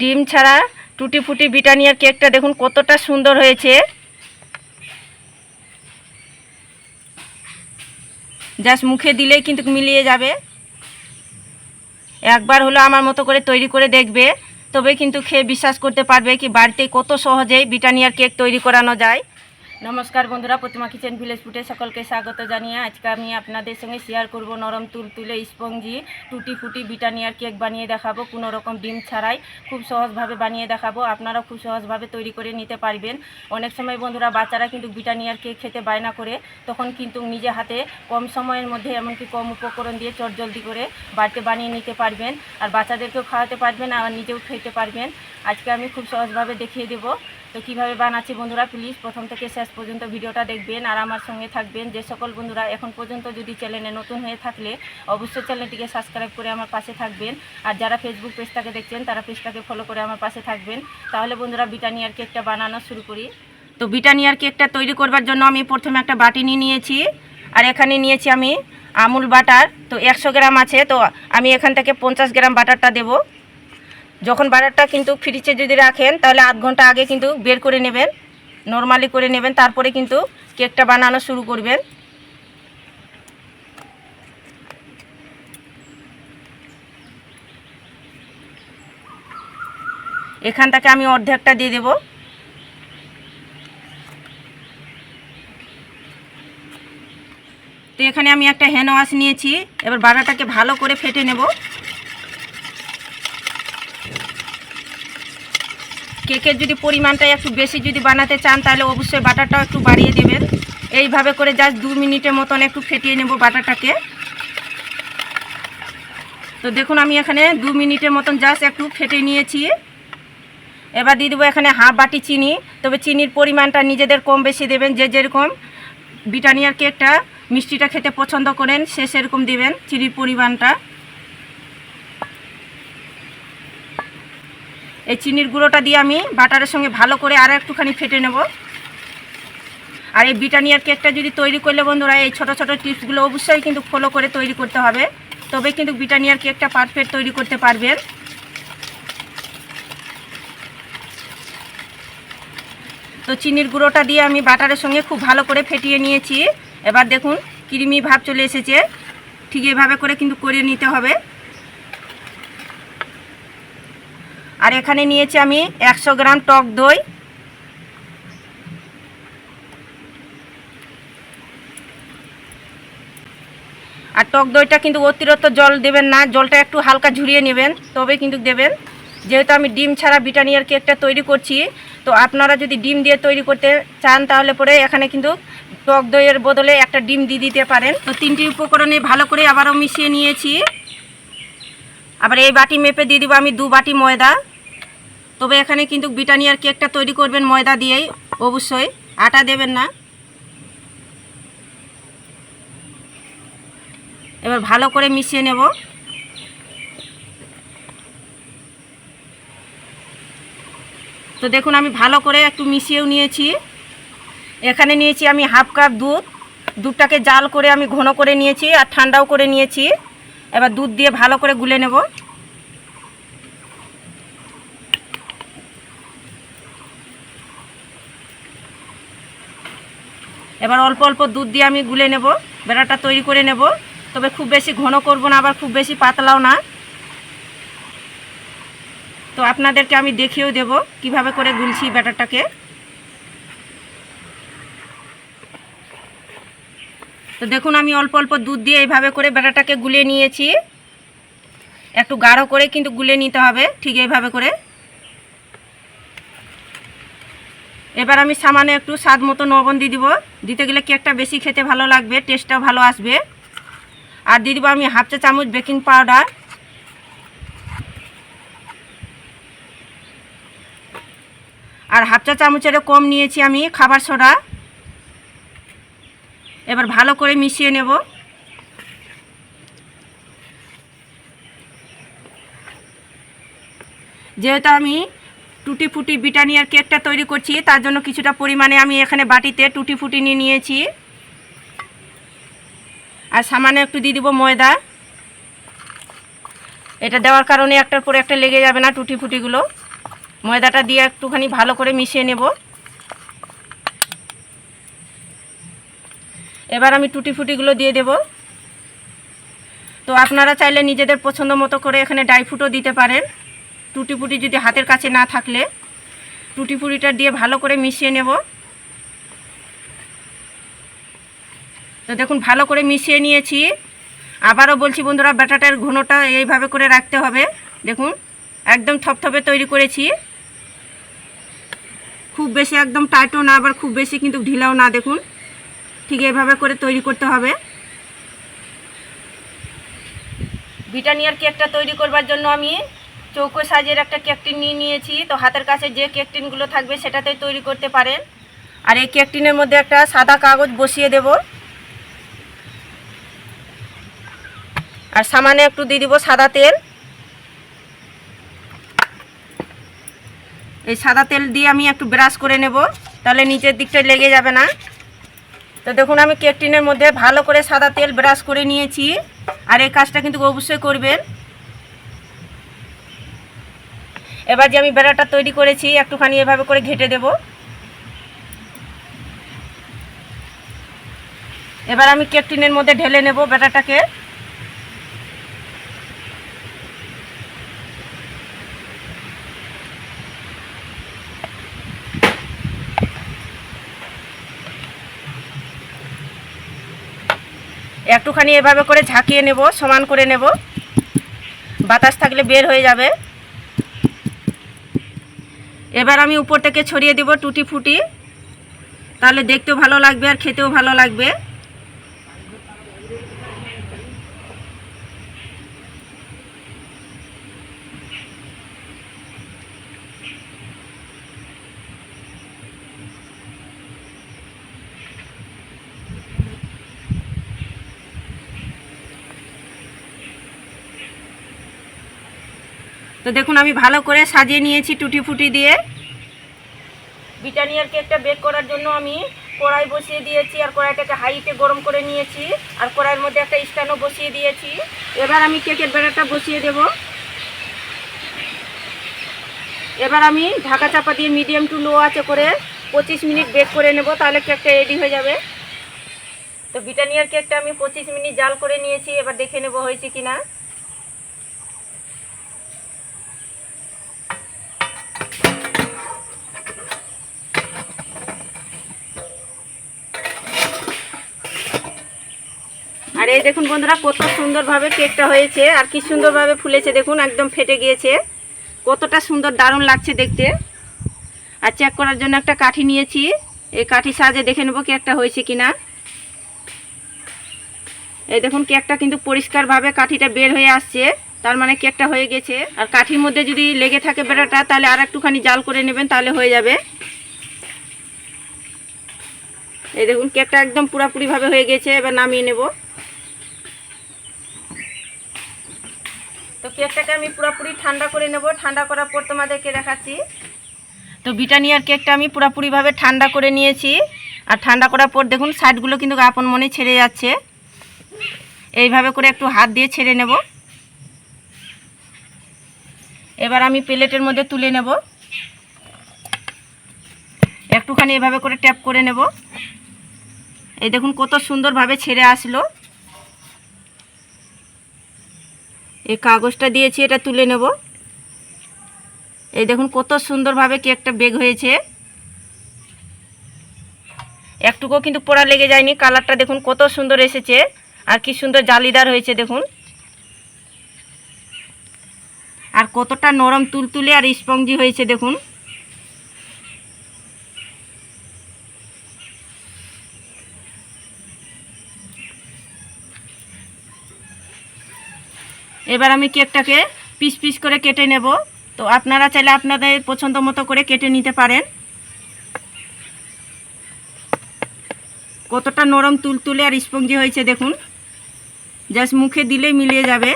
ডিম ছাড়া টুটি ফুটি বিটানিয়ার কেকটা দেখুন কতটা সুন্দর হয়েছে। জাস্ট মুখে দিলেই কিন্তু মিলিয়ে যাবে। একবার হলো আমার মতো করে তৈরি করে দেখবে, তবে কিন্তু খেয়ে বিশ্বাস করতে পারবে কি বাড়িতে কত সহজেই বিটানিয়ার কেক তৈরি করানো যায়। নমস্কার বন্ধুরা, প্রতিমা কিচেন ভিলেজ ফুটে সকলকে স্বাগত জানিয়ে আজকে আমি আপনাদের সঙ্গে শেয়ার করব নরম তুলতুলে স্পঞ্জি, টুটি ফুটি বিটানিয়ার কেক বানিয়ে দেখাবো, কোনো রকম ডিম ছাড়াই খুব সহজভাবে বানিয়ে দেখাবো আপনারা খুব সহজভাবে তৈরি করে নিতে পারবেন। অনেক সময় বন্ধুরা বাচ্চারা কিন্তু বিটানিয়ার কেক খেতে বায়না করে, তখন কিন্তু নিজে হাতে কম সময়ের মধ্যে এমনকি কম উপকরণ দিয়ে চটজলদি করে বাড়িতে বানিয়ে নিতে পারবেন। আর বাচ্চাদেরকেও খাওয়াতে পারবেন আর নিজেও খেতে পারবেন। আজকে আমি খুব সহজভাবে দেখিয়ে দেবো। তো কীভাবে বানাচ্ছি বন্ধুরা প্লিজ প্রথম থেকে শেষ পর্যন্ত ভিডিওটা দেখবেন আর আমার সঙ্গে থাকবেন। যে সকল বন্ধুরা এখন পর্যন্ত যদি চ্যানেলে নতুন হয়ে থাকলে অবশ্যই চ্যানেলটিকে সাবস্ক্রাইব করে আমার পাশে থাকবেন। আর যারা ফেসবুক পেজটাকে দেখছেন, তারা পেজটাকে ফলো করে আমার পাশে থাকবেন। তাহলে বন্ধুরা বিটানিয়ার কেকটা বানানো শুরু করি। তো বিটানিয়ার কেকটা তৈরি করবার জন্য আমি প্রথমে একটা বাটি নিয়ে নিয়েছি। আর এখানে নিয়েছি আমি আমুল বাটার, তো একশো গ্রাম আছে, তো আমি এখান থেকে পঞ্চাশ গ্রাম বাটারটা দেবো। যখন বাটারটা কিন্তু ফ্রিজে যদি রাখেন, তাহলে আধ ঘণ্টা আগে কিন্তু বের করে নেবেন নর্মালি করে নেবেন, তারপরে কিন্তু কেকটা বানানো শুরু করবেন। এখান থেকে আমি অর্ধেকটা দিয়ে দেব। তো এখানে আমি একটা হ্যান্ড ওয়াশ নিয়েছি, এবার বাটারটাকে ভালো করে ফেটে নেব। কেকের যদি পরিমাণটা একটু বেশি যদি বানাতে চান, তাহলে অবশ্যই বাটারটাও একটু বাড়িয়ে দেবেন। এইভাবে করে জাস্ট দু মিনিটের মতন একটু ফেটিয়ে নেব বাটারটাকে। তো দেখুন, আমি এখানে দু মিনিটের মতন জাস্ট একটু ফেটে নিয়েছি। এবার দিয়ে দেবো এখানে হাফ বাটি চিনি। তবে চিনির পরিমাণটা নিজেদের কম বেশি দেবেন। যে যেরকম ব্রিটানিয়ার কেকটা মিষ্টিটা খেতে পছন্দ করেন, সে সেরকম দেবেন চিনির পরিমাণটা। এই চিনির গুঁড়োটা দিয়ে আমি বাটারের সঙ্গে ভালো করে আরও একটুখানি ফেটে নেব। আর এই বিটানিয়ার কেকটা যদি তৈরি করলে বন্ধুরা, এই ছোট ছোট টিপসগুলো অবশ্যই কিন্তু ফলো করে তৈরি করতে হবে। তবে কিন্তু বিটানিয়ার কেকটা পারফেক্ট তৈরি করতে পারবেন। তো চিনির গুঁড়োটা দিয়ে আমি বাটারের সঙ্গে খুব ভালো করে ফেটিয়ে নিয়েছি। এবার দেখুন ক্রিমি ভাব চলে এসেছে। ঠিক এভাবে করে কিন্তু করে নিতে হবে। আর এখানে নিয়েছি আমি একশো গ্রাম টক দই। আর টক দইটা কিন্তু অতিরিক্ত জল দেবেন না, জলটা একটু হালকা ঝুরিয়ে নেবেন তবে কিন্তু দেবেন। যেহেতু আমি ডিম ছাড়া বিটানিয়ার কেকটা তৈরি করছি, তো আপনারা যদি ডিম দিয়ে তৈরি করতে চান তাহলে পরে এখানে কিন্তু টক দইয়ের বদলে একটা ডিম দিয়ে দিতে পারেন। তো তিনটি উপকরণে ভালো করে আবারও মিশিয়ে নিয়েছি। আবার এই বাটি মেপে দিয়ে দিব আমি দু বাটি ময়দা। তবে এখানে কিন্তু বিটানিয়ার কেকটা তৈরি করবেন ময়দা দিয়েই? অবশ্যই। আটা দেবেন না। এবার ভালো করে মিশিয়ে নেব। তো দেখুন, আমি ভালো করে একটু মিশিয়েও নিয়েছি। এখানে নিয়েছি আমি হাফ কাপ দুধ। দুধটাকে জাল করে আমি ঘন করে নিয়েছি আর ঠান্ডাও করে নিয়েছি। এবার দুধ দিয়ে ভালো করে গুলে নেব। এবার অল্প অল্প দুধ দিয়ে আমি গুলে নেব, বেড়াটা তৈরি করে নেব। তবে খুব বেশি ঘন করব না, আবার খুব বেশি পাতলাও না। তো আপনাদেরকে আমি দেখিয়েও দেব কীভাবে করে গুলছি ব্যাটারটাকে। তো দেখুন, আমি অল্প অল্প দুধ দিয়ে এইভাবে করে ব্যাটারটাকে গুলে নিয়েছি। একটু গাঢ় করে কিন্তু গুলে নিতে হবে, ঠিক এইভাবে করে। এবার আমি সামান্য একটু স্বাদ মতো লবণ দিয়ে দিব। দিতে গেলে কেকটা বেশি খেতে ভালো লাগবে, টেস্টটাও ভালো আসবে। আর দিয়ে দিব আমি হাফ চা চামচ বেকিং পাউডার। আর হাফ চা চামচেরও কম নিয়েছি আমি খাবার সোডা। এবার ভালো করে মিশিয়ে নেব। যেহেতু আমি টুটি ফুটি বিটানিয়ার কেকটা তৈরি করছি, তার জন্য কিছুটা পরিমাণে আমি এখানে বাটিতে টুটি ফুটি নিয়ে নিয়েছি। আর সামান্য একটু দিয়ে দিব ময়দা। এটা দেওয়ার কারণে একটার পরে একটা লেগে যাবে না টুটি ফুটিগুলো ময়দাটা দিয়ে একটুখানি ভালো করে মিশিয়ে নেব। এবার আমি টুটি ফুটিগুলো দিয়ে দেব। তো আপনারা চাইলে নিজেদের পছন্দ মতো করে এখানে ড্রাই ফ্রুটও দিতে পারেন। টুটি ফুটি যদি হাতের কাছে না থাকলে টুটি ফুটিটা দিয়ে ভালো করে মিশিয়ে নেব। তো দেখুন, ভালো করে মিশিয়ে নিয়েছি। আবারও বলছি বন্ধুরা, ব্যাটাটার ঘনটা এইভাবে করে রাখতে হবে। দেখুন, একদম থপথপে তৈরি করেছি। খুব বেশি একদম টাইটও না, আবার খুব বেশি কিন্তু ঢিলাও না, দেখুন। ঠিক এইভাবে করে তৈরি করতে হবে। ব্রিটানিয়ার কেকটা তৈরি করবার জন্য আমি চৌকো সাইজের একটা কেক টিন নিয়ে নিয়েছি। তো হাতের কাছে যে কেক টিনগুলো থাকবে সেটাতে তৈরি করতে পারেন। আর এই কেক টিনের মধ্যে একটা সাদা কাগজ বসিয়ে দেব। আর সামানে একটু দিয়ে দিব সাদা তেল। এই সাদা তেল দিয়ে আমি একটু ব্রাশ করে নেব, তাহলে নিচের দিকটা লেগে যাবে না। তো দেখুন, আমি কেক টিনের মধ্যে ভালো করে সাদা তেল ব্রাশ করে নিয়েছি। আর এই কাজটা কিন্তু অবশ্যই করবেন। এবার যে আমি বেড়াটা তৈরি করেছি, একটুখানি এভাবে করে ঘেটে দেব। এবার আমি কেক টিনের মধ্যে ঢেলে নেব বেড়াটাকে। একটুখানি এভাবে করে ঝাঁকিয়ে নেব, সমান করে নেব। বাতাস থাকলে বের হয়ে যাবে। এবার আমি উপর থেকে ছড়িয়ে দেব টুটি ফুটি। তাহলে দেখতেও ভালো লাগবে আর খেতেও ভালো লাগবে। তো দেখুন, আমি ভালো করে সাজিয়ে নিয়েছি টুটি ফুটি দিয়ে। ব্রিটানিয়ার কেকটা বেক করার জন্য আমি কড়াই বসিয়ে দিয়েছি আর কড়াইটাকে হাইটে গরম করে নিয়েছি আর কড়াইয়ের মধ্যে একটা স্ট্যান্ডও বসিয়ে দিয়েছি। এবার আমি কেকের বেড়াটা বসিয়ে দেব। এবার আমি ঢাকা চাপা দিয়ে মিডিয়াম টু লো আছে করে পঁচিশ মিনিট বেক করে নেব, তাহলে কেকটা রেডি হয়ে যাবে। তো ব্রিটানিয়ার কেকটা আমি পঁচিশ মিনিট জাল করে নিয়েছি, এবার দেখে নেব হয়েছে কিনা। আর এই দেখুন বন্ধুরা, কত সুন্দরভাবে কেকটা হয়েছে আর কি সুন্দরভাবে ফুলেছে। দেখুন, একদম ফেটে গিয়েছে। কতটা সুন্দর, দারুণ লাগছে দেখতে। আর চেক করার জন্য একটা কাঠি নিয়েছি। এই কাঠি সাহায্যে দেখে নেব কেকটা হয়েছে কিনা। এই দেখুন, কেকটা কিন্তু পরিষ্কারভাবে কাঠিটা বের হয়ে আসছে। তার মানে কেকটা হয়ে গেছে। আর কাঠির মধ্যে যদি লেগে থাকে বেড়াটা, তাহলে আর একটুখানি জাল করে নেবেন, তাহলে হয়ে যাবে। এই দেখুন, কেকটা একদম পুরাপুরিভাবে হয়ে গেছে। এবার নামিয়ে নেব। কেকটাকে আমি পুরোপুরি ঠান্ডা করে নেব। ঠান্ডা করার পর তোমাদেরকে দেখাচ্ছি। তো বিটানিয়ার কেকটা আমি পুরোপুরিভাবে ঠান্ডা করে নিয়েছি। আর ঠান্ডা করার পর দেখুন, সাইডগুলো কিন্তু আপন মনে ছেড়ে যাচ্ছে। এইভাবে করে একটু হাত দিয়ে ছেড়ে নেব। এবার আমি প্লেটের মধ্যে তুলে নেব। একটুখানি এভাবে করে ট্যাপ করে নেব। এই দেখুন, কত সুন্দরভাবে ছেড়ে আসলো। এই কাগজটা দিয়েছি, এটা তুলে নেব। এই দেখুন কত সুন্দরভাবে কেকটা বেগ হয়েছে। একটুকুও কিন্তু পোড়া লেগে যায়নি, কালারটা দেখুন কত সুন্দর এসেছে, আর কি সুন্দর জালিদার হয়েছে দেখুন। আর কতটা নরম তুলতুলে আর স্পঞ্জি হয়েছে দেখুন। এবার আমি কেকটাকে পিস পিস করে কেটে নেব। তো আপনারা চাইলে আপনাদের পছন্দ মতো করে কেটে নিতে পারেন। কতটা নরম তুলতুলে আর স্পঞ্জি হয়েছে দেখুন। জাস্ট মুখে দিলেই মিলিয়ে যাবে।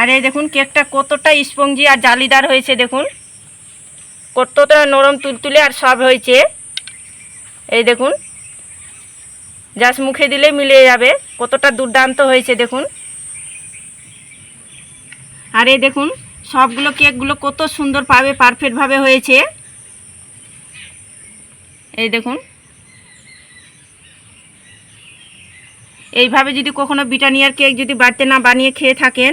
আর এই দেখুন কেকটা কতটা স্পঞ্জি আর জালিদার হয়েছে দেখুন। কতটা নরম তুলতুলে আর সব হয়েছে। এই দেখুন, জাস্ট মুখে দিলে মিলে যাবে। কতটা দুর্দান্ত হয়েছে দেখুন। আর এই দেখুন, সবগুলো কেকগুলো কত সুন্দর পাবে পারফেক্টভাবে হয়েছে। এই দেখুন। এইভাবে যদি কখনো বিটানিয়ার কেক যদি বাড়িতে না বানিয়ে খেয়ে থাকেন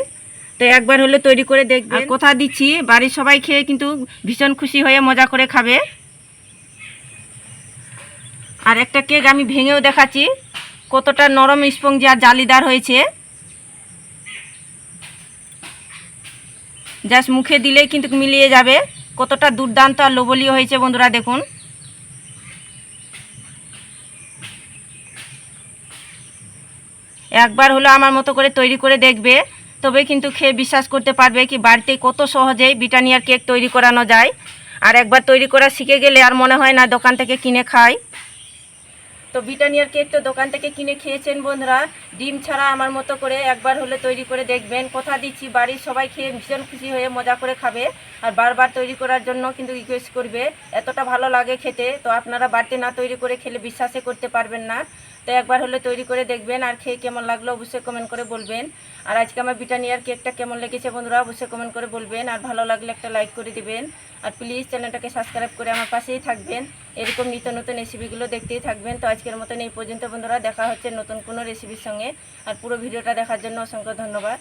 তো একবার হলে তৈরি করে দেখবেন। কথা দিচ্ছি, বাড়ির সবাই খেয়ে কিন্তু ভীষণ খুশি হয়ে মজা করে খাবে। আর একটা কেক আমি ভেঙেও দেখাচ্ছি, কতটা নরম স্পঞ্জি আর জালিদার হয়েছে। জাস্ট মুখে দিলেই কিন্তু মিলিয়ে যাবে, কতটা দুর্দান্ত আর লোবলীয় হয়েছে বন্ধুরা দেখুন। একবার হলো আমার মতো করে তৈরি করে দেখবে। তবে কিন্তু খেয়ে বিশ্বাস করতে পারবে কি বাড়িতে কত সহজেই ব্রিটানিয়ার কেক তৈরি করানো যায়। আর একবার তৈরি করা শিখে গেলে আর মনে হয় না দোকান থেকে কিনে খাই তো ব্রিটানিয়ার কেক তো দোকান থেকে কিনে খেয়েছেন বন্ধুরা। ডিম ছাড়া আমার মতো করে একবার হলে তৈরি করে দেখবেন। কথা দিচ্ছি, বাড়ির সবাই খেয়ে ভীষণ খুশি হয়ে মজা করে খাবে আর বারবার তৈরি করার জন্য কিন্তু রিকোয়েস্ট করবে। এতটা ভালো লাগে খেতে, তো আপনারা বাড়িতে না তৈরি করে খেলে বিশ্বাসে করতে পারবেন না। তো একবার হলে তৈরি করে দেখবেন আর খেয়ে কেমন লাগল অবশ্যই কমেন্ট করে বলবেন। আর আজকে আমার ব্রিটানিয়ার কেকটা কেমন লেগেছে বন্ধুরা অবশ্যই কমেন্ট করে বলবেন। আর ভালো লাগলে একটা লাইক করে দিবেন। আর প্লিজ চ্যানেলটাকে সাবস্ক্রাইব করে আমার পাশেই থাকবেন। এরকম নিত্য নতুন রেসিপিগুলো দেখতেই থাকবেন। তো আজকের মতন এই পর্যন্ত বন্ধুরা, দেখা হচ্ছে নতুন কোনো রেসিপির সঙ্গে। আর পুরো ভিডিওটা দেখার জন্য অসংখ্য ধন্যবাদ।